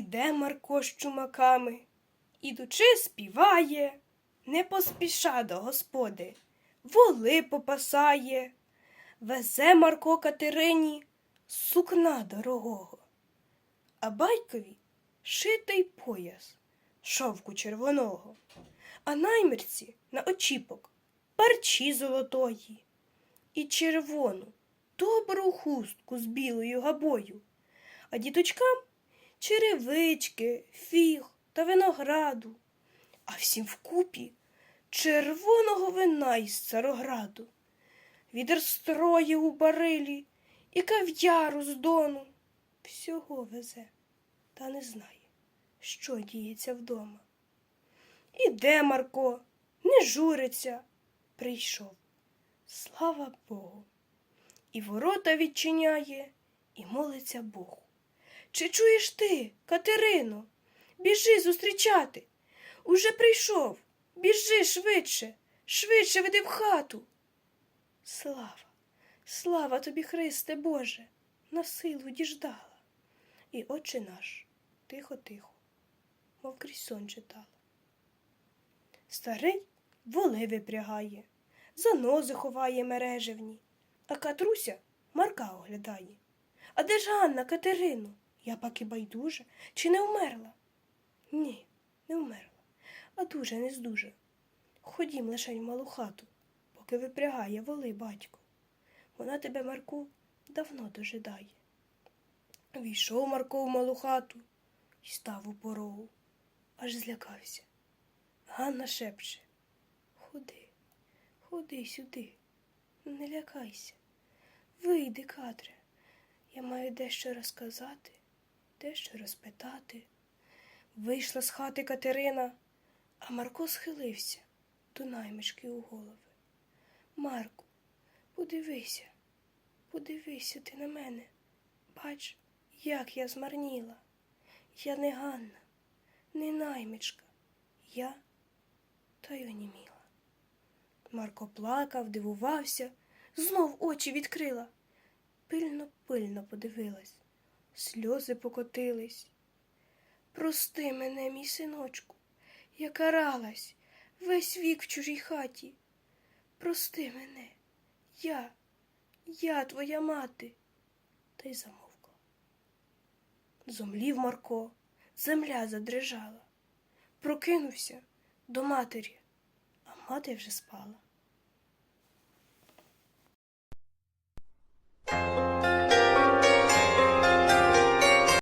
Марко з чумаками, ідучи, співає, не поспіша до господи, воли попасає, везе Марко Катерині сукна дорогого, а батькові шитий пояс шовку червоного, а наймірці на очіпок парчі золотої. І червону добру хустку з білою габою, а діточкам черевички, фіг та винограду, а всім вкупі червоного вина із царограду, відерстрої у барилі і кав'яру з дону. Всього везе, та не знає, що діється вдома. Іде Марко, не журиться, прийшов. Слава Богу. І ворота відчиняє, і молиться Богу. Чи чуєш ти, Катерино? Біжи зустрічати. Уже прийшов. Біжи швидше, швидше веди в хату. Слава, слава тобі, Христе Боже, на силу діждала. І отче наш, тихо-тихо, мов крізь сон читала. Старий воли випрягає, занози ховає мережевні, а Катруся Марка оглядає. А де ж Ганна, Катерину? Я паки байдуже, чи не вмерла? Ні, не вмерла, а дуже не здужа. Ходім лишень в малу хату, поки випрягає воли батько. Вона тебе, Марку, давно дожидає. Війшов Марко в малу хату і став у порогу, аж злякався. Ганна шепче Ходи, ходи сюди, не лякайся. Вийди, Катре, я маю дещо розказати, дещо розпитати. Вийшла з хати Катерина, а Марко схилився до наймички у голови. Марку, подивися, подивися ти на мене. Бач, як я змарніла. Я не Ганна, не наймичка. Я та й оніміла. Марко плакав, дивувався, знов очі відкрила. Пильно, пильно подивилась, сльози покотились. Прости мене, мій синочку, я каралась весь вік в чужій хаті. Прости мене, я, я твоя мати. Та й замовкла. Зомлів Марко, земля задрижала. Прокинувся до матері, а мати вже спала.